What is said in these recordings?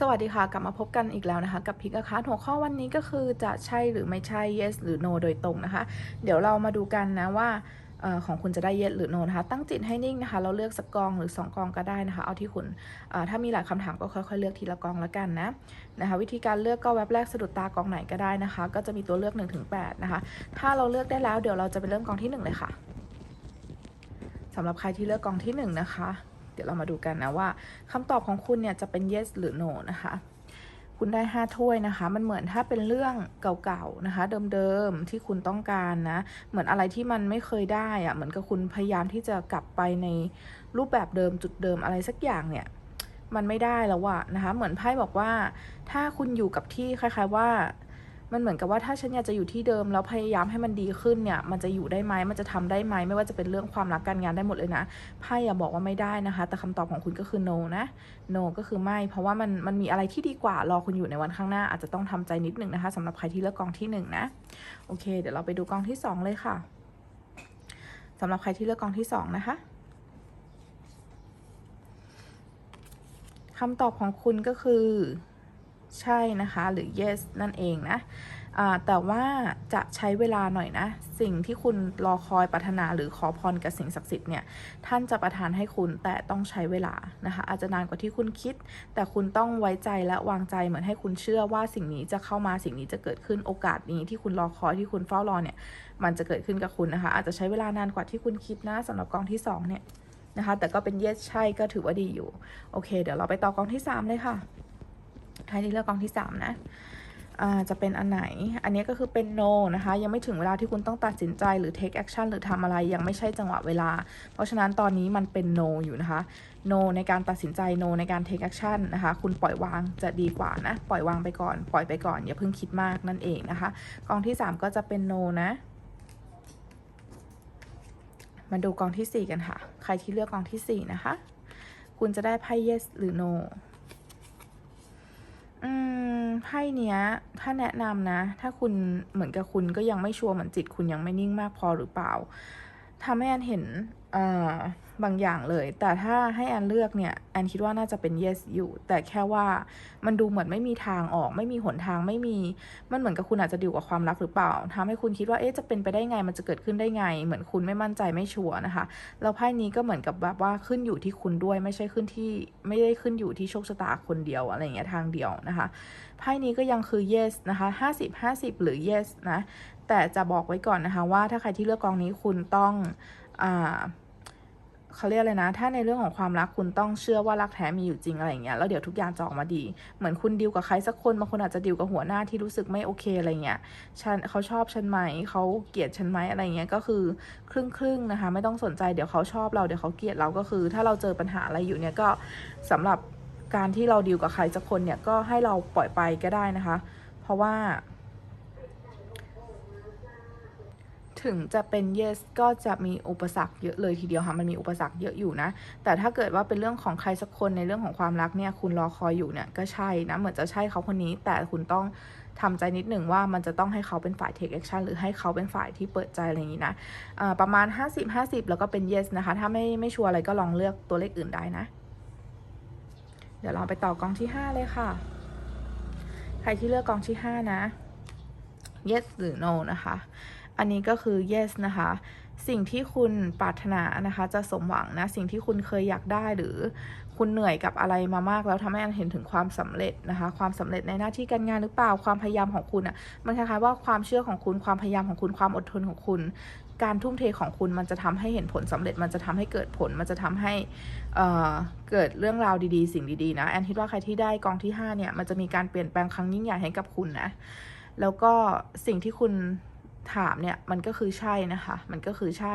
สวัสดีค่ะ กลับมาพบกันอีกแล้วนะคะ กับพิกอาคาหัวข้อวันนี้ก็คือจะใช่หรือไม่ใช่ yes หรือ no โดยตรงนะคะ เดี๋ยวเรามาดูกันนะว่าออของคุณจะได้ yes หรือ no นะคะ ตั้งจิตให้นิ่งนะคะ เราเลือกสักกองหรือ 2 กองก็ได้นะคะ เอาที่คุณออถ้ามีหลายคำถามก็ค่อยๆ เลือกทีละกองแล้วกันนะนะคะ วิธีการเลือกก็แว็บแรกสะดุดตากองไหนก็ได้นะคะ ก็จะมีตัวเลือก1-8นะคะ ถ้าเราเลือกได้แล้วเดี๋ยวเราจะไปเริ่มกองที่ 1 เลยค่ะสำหรับใครที่เลือกกองที่ 1 นะคะ เดี๋ยวเรามาดูกันนะว่าคำตอบของคุณเนี่ยจะเป็น yes หรือ no นะคะคุณได้ 5 ถ้วยนะคะ มันเหมือนถ้าเป็นเรื่องเก่าๆนะคะ เดิมๆที่คุณต้องการนะ เหมือนอะไรที่มันไม่เคยได้อะเหมือนกับคุณพยายามที่จะกลับไปในรูปแบบเดิมจุดเดิมอะไรสักอย่างเนี่ย มันไม่ได้แล้วอะนะคะ เหมือนไพ่บอกว่า ถ้าคุณอยู่กับที่คล้ายๆว่า มันเหมือนกับว่าถ้าฉันอยากจะอยู่ที่เดิมแล้วพยายามให้มันดีขึ้นเนี่ย มันจะอยู่ได้ไหมมันจะทำได้ไหมไม่ว่าจะเป็นเรื่องความรักการงานได้หมดเลยนะไพ่อย่าบอกว่าไม่ได้นะคะ แต่คำตอบของคุณก็คือ no นะ no ก็คือไม่ เพราะว่ามันมันมีอะไรที่ดีกว่ารอคุณอยู่ในวันข้างหน้าอาจจะต้องทำใจนิดหนึ่งนะคะสำหรับใครที่เลือกกองที่หนึ่งนะโอเค เดี๋ยวเราไปดูกองที่สองเลยค่ะสำหรับใครที่เลือกกองที่สองนะคะคำตอบของคุณก็คือ ใช่นะคะหรือ yes นั่นเองนะแต่ว่าจะใช้เวลาหน่อยนะ สิ่งที่คุณรอคอยปรารถนาหรือขอพรกับสิ่งศักดิ์สิทธิ์เนี่ยท่านจะประทานให้คุณแต่ต้องใช้เวลานะคะอาจจะนานกว่าที่คุณคิด แต่คุณต้องไว้ใจและวางใจเหมือนให้คุณเชื่อว่าสิ่งนี้จะเข้ามาสิ่งนี้จะเกิดขึ้นโอกาสนี้ที่คุณรอคอยที่คุณเฝ้ารอเนี่ยมันจะเกิดขึ้นกับคุณนะคะ อาจจะใช้เวลานานกว่าที่คุณคิดนะสำหรับกองที่สองเนี่ยนะคะแต่ก็เป็น yes ใช่ก็ถือว่าดีอยู่โอเค เดี๋ยวเราไปต่อกองที่สามเลยค่ะ ใครที่เลือกกองที่สามนะจะเป็นอันไหน อันนี้ก็คือเป็น no นะคะ ยังไม่ถึงเวลาที่คุณต้องตัดสินใจหรือ take action หรือทำอะไรยังไม่ใช่จังหวะเวลา เพราะฉะนั้นตอนนี้มันเป็น no อยู่นะคะ no ในการตัดสินใจ no ในการ take action นะคะ คุณปล่อยวางจะดีกว่านะ ปล่อยวางไปก่อน ปล่อยไปก่อน อย่าเพิ่งคิดมากนั่นเองนะคะ กองที่ 3 ก็จะเป็น no นะ มาดูกองที่ 4 กันค่ะ ใครที่เลือกกองที่ 4 นะคะ คุณจะได้ไพ่ yes หรือ no อืมไพ่เนี้ย ถ้าแนะนำนะ ถ้าคุณเหมือนกับคุณก็ยังไม่ชัวร์เหมือนจิตคุณยังไม่นิ่งมากพอหรือเปล่า ทำให้แอนเห็นเอ่อบางอย่างเลย แต่ถ้าให้แอนเลือกเนี่ยแอนคิดว่าน่าจะเป็น yes อยู่ แต่แค่ว่ามันดูเหมือนไม่มีทางออก ไม่มีหนทางไม่มี มันเหมือนกับคุณอาจจะดิวกับความรักหรือเปล่าทำให้คุณคิดว่าเอ๊ะจะเป็นไปได้ไง มันจะเกิดขึ้นได้ไง เหมือนคุณไม่มั่นใจไม่ชัวร์นะคะ แล้วไพ่นี้ก็เหมือนกับแบบว่าขึ้นอยู่ที่คุณด้วย ไม่ใช่ขึ้นที่ไม่ได้ขึ้นอยู่ที่โชคชะตาคนเดียวอะไรอย่างเงี้ยทางเดียวนะคะ ไพ่นี้ก็ยังคือ yes นะคะ 50 50 หรือ yes นะ แต่จะบอกไว้ก่อนนะคะว่าถ้าใครที่เลือกกองนี้คุณต้องอ่าเขาเรียกเลยนะ ถ้าในเรื่องของความรักคุณต้องเชื่อว่ารักแท้มีอยู่จริงอะไรอย่างเงี้ย แล้วเดี๋ยวทุกอย่างจะออกมาดี เหมือนคุณดิวกับใครสักคนบางคนอาจจะดิวกับหัวหน้าที่รู้สึกไม่โอเคอะไรเงี้ย ฉันเขาชอบฉันไหมเขาเกลียดฉันไหมอะไรเงี้ย ก็คือครึ่งครึ่งๆนะคะ ไม่ต้องสนใจ เดี๋ยวเขาชอบเรา เดี๋ยวเขาเกลียดเรา ก็คือ ถ้าเราเจอปัญหาอะไรอยู่เนี่ยก็สำหรับการที่เราดิวกับใครสักคนเนี่ย ก็ให้เราปล่อยไปก็ได้นะคะ เพราะว่า ถึงจะเป็น yes ก็จะมีอุปสรรคเยอะเลยทีเดียวค่ะ มันมีอุปสรรคเยอะอยู่นะ แต่ถ้าเกิดว่าเป็นเรื่องของใครสักคนในเรื่องของความรักเนี่ย คุณรอคอยอยู่เนี่ยก็ใช่นะ เหมือนจะใช่เขาคนนี้ แต่คุณต้องทำใจนิดหนึ่งว่ามันจะต้องให้เขาเป็นฝ่าย take action หรือให้เขาเป็นฝ่ายที่เปิดใจอะไรอย่างนี้นะอ่าประมาณ 50 50 แล้วก็เป็น yes นะคะ ถ้าไม่ไม่ชัวร์อะไรก็ลองเลือกตัวเลขอื่นได้นะ เดี๋ยวเราไปต่อกองที่ 5 เลยค่ะ ใครที่เลือกกองที่ 5 นะ yes หรือ no นะคะ อันนี้ก็คือ yes นะคะ สิ่งที่คุณปรารถนานะคะจะสมหวังนะ สิ่งที่คุณเคยอยากได้หรือคุณเหนื่อยกับอะไรมามากแล้วทำให้อันเห็นถึงความสำเร็จนะคะ ความสำเร็จในหน้าที่การงานหรือเปล่าความพยายามของคุณอะ่ะมันคล้ายๆว่าความเชื่อของคุณความพยายามของคุณความอดทนของคุณ การทุ่มเทของคุณมันจะทำให้เห็นผลสำเร็จ มันจะทำให้เกิดผลมันจะทำให้เอ่อเกิดเรื่องราวดีๆ สิ่งดีๆนะแอนคิดว่าใครที่ได้กองที่ห้าเนี่ยมันจะมีการเปลี่ยนแปลงครั้งยิ่งใหญ่ให้กับคุณนะแล้วก็สิ่งที่คุณ ถามเนี่ยมันก็คือใช่นะคะ มันก็คือใช่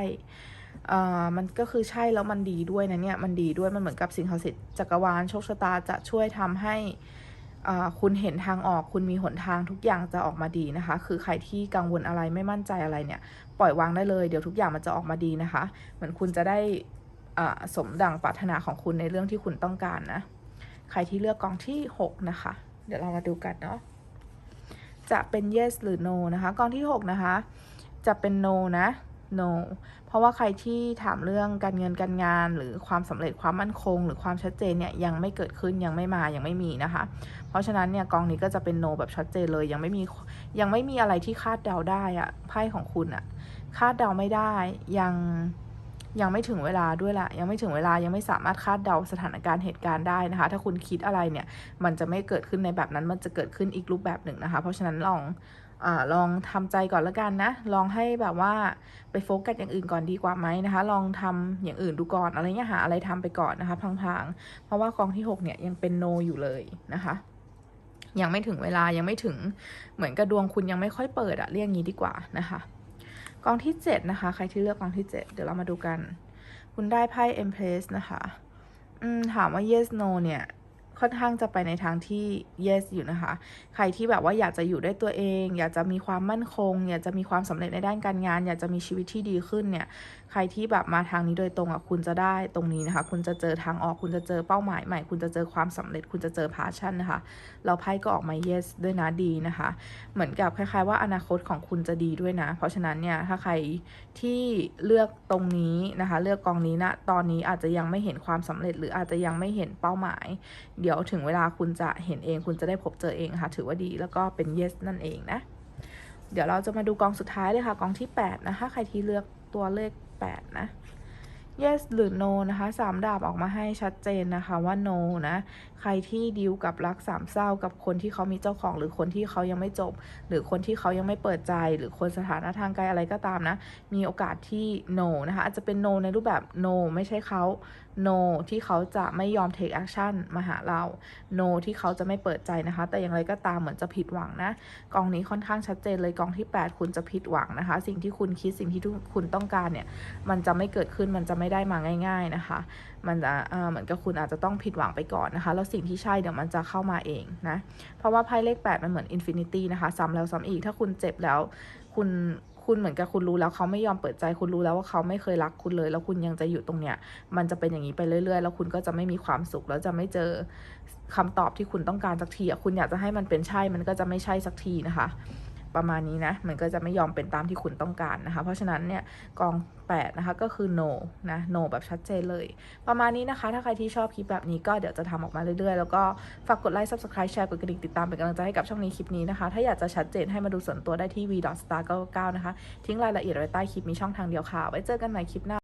เอ่อมันก็คือใช่แล้วมันดีด้วยนะเนี่ยมันดีด้วยมันเหมือนกับสิ่งศักดิ์สิทธิ์จักรวาลโชคชะตาจะช่วยทำให้อ่าคุณเห็นทางออกคุณมีหนทางทุกอย่างจะออกมาดีนะคะ คือใครที่กังวลอะไรไม่มั่นใจอะไรเนี่ย ปล่อยวางได้เลยเดี๋ยวทุกอย่างมันจะออกมาดีนะคะ เหมือนคุณจะได้อ่าสมดังปรารถนาของคุณในเรื่องที่คุณต้องการนะ ใครที่เลือกกองที่หกนะคะ เดี๋ยวเรามาดูกันเนาะ จะเป็น yes หรือ no นะคะกองที่ 6 นะคะ จะเป็น no นะ no เพราะว่าใครที่ถามเรื่องการเงินการงาน หรือความสำเร็จความมั่นคง หรือความชัดเจนเนี่ยยังไม่เกิดขึ้นยังไม่มายังไม่มีนะคะ เพราะฉะนั้นเนี่ยกองนี้ก็จะเป็นโนแบบชัดเจนเลยยังไม่มียังไม่มีอะไรที่คาดเดาได้อะไพ่ของคุณอะคาดเดาไม่ได้ยัง ยังไม่ถึงเวลาด้วยละยังไม่ถึงเวลายังไม่สามารถคาดเดาสถานการณ์เหตุการณ์ได้นะคะ ถ้าคุณคิดอะไรเนี่ย มันจะไม่เกิดขึ้นในแบบนั้นมันจะเกิดขึ้นอีกรูปแบบหนึ่งนะคะ เพราะฉะนั้นลองอลองทำใจก่อนละกันนะ ลองให้แบบว่าไปโฟกัสอย่างอื่นก่อนดีกว่าไหมนะคะ ลองทำอย่างอื่นดูก่อนอะไรเงี้ยหาอะไรทำไปก่อนนะคะพลางๆ เพราะว่ากองที่ 6 เนี่ยยังเป็นโนอยู่เลยนะคะยังไม่ถึงเวลายังไม่ถึงเหมือนกับดวงคุณยังไม่ค่อยเปิดอะเรียกงี้ดีกว่านะคะ กองที่ 7 นะคะ ใครที่เลือกกองที่ 7 เดี๋ยวเรามาดูกัน คุณได้ไพ่ Empress นะคะ อืมถามว่า yes no เนี่ย ค่อนข้างจะไปในทางที่ yes อยู่นะคะ ใครที่แบบว่าอยากจะอยู่ด้วยตัวเอง อยากจะมีความมั่นคง อยากจะมีความสำเร็จในด้านการงาน อยากจะมีชีวิตที่ดีขึ้นเนี่ย ใครที่แบบมาทางนี้โดยตรงอะคุณจะได้ตรงนี้นะคะ คุณจะเจอทางออก คุณจะเจอเป้าหมายใหม่ คุณจะเจอความสำเร็จ คุณจะเจอ passion นะคะ เราไพ่ก็ออกมา yes ด้วยนะดีนะคะ เหมือนกับคล้ายๆว่าอนาคตของคุณจะดีด้วยนะ เพราะฉะนั้นเนี่ยถ้าใครที่เลือกตรงนี้นะคะ เลือกกองนี้นะตอนนี้อาจจะยังไม่เห็นความสำเร็จ หรืออาจจะยังไม่เห็นเป้าหมายเดี๋ยวถึงเวลาคุณจะเห็นเอง คุณจะได้พบเจอเองค่ะ ถือว่าดีแล้วก็เป็น yes นั่นเองนะ เดี๋ยวเราจะมาดูกองสุดท้ายเลยค่ะ กองที่ 8 นะคะ ใครที่เลือกตัวเลข 8 นะ yes หรือ no นะคะสามดาบออกมาให้ชัดเจนนะคะว่า no นะ ใครที่ดิวกับรักสามเศร้ากับคนที่เขามีเจ้าของ หรือคนที่เขายังไม่จบ หรือคนที่เขายังไม่เปิดใจ หรือคนสถานะทางไกลอะไรก็ตามนะ มีโอกาสที่ no นะคะ อาจจะเป็น no ในรูปแบบ no ไม่ใช่เขา no ที่เขาจะไม่ยอม take action มาหาเรา no ที่เขาจะไม่เปิดใจนะคะ แต่อย่างไรก็ตามเหมือนจะผิดหวังนะกองนี้ค่อนข้างชัดเจนเลยกองที่ 8 คุณจะผิดหวังนะคะ สิ่งที่คุณคิดสิ่งที่คุณต้องการเนี่ยมันจะไม่เกิดขึ้นมันจะไม่ได้มาง่าย ๆนะคะ มันจะเหมือนกับคุณอาจจะต้องผิดหวังไปก่อนนะคะ แล้วสิ่งที่ใช่เดี๋ยวมันจะเข้ามาเองนะ เพราะว่าไพ่เลข 8 มันเหมือนอินฟินิตี้นะคะซ้ำแล้วซ้ำอีกถ้าคุณเจ็บแล้วคุณคุณเหมือนกับคุณรู้แล้วเขาไม่ยอมเปิดใจคุณรู้แล้วว่าเขาไม่เคยรักคุณเลย แล้วคุณยังจะอยู่ตรงเนี้ยมันจะเป็นอย่างนี้ไปเรื่อย ๆ แล้วคุณก็จะไม่มีความสุขแล้วจะไม่เจอคำตอบที่คุณต้องการสักทีคุณอยากจะให้มันเป็นใช่มันก็จะไม่ใช่สักทีนะคะ ประมาณนี้นะ มันก็จะไม่ยอมเป็นตามที่คุณต้องการนะคะ เพราะฉะนั้นเนี่ยกอง 8 นะคะ ก็คือ no นะ no แบบชัดเจนเลย ประมาณนี้นะคะ ถ้าใครที่ชอบคลิปแบบนี้ก็เดี๋ยวจะทำออกมาเรื่อยๆ แล้วก็ฝากกดไลค์ subscribe แชร์กดกระดิ่งติดตามเป็นกำลังใจให้กับช่องนี้คลิปนี้นะคะ ถ้าอยากจะชัดเจนให้มาดูส่วนตัวได้ที่ v star 99 นะคะ ทิ้งรายละเอียดไว้ใต้คลิปมีช่องทางเดียวค่ะ ไว้เจอกันใหม่คลิปหน้า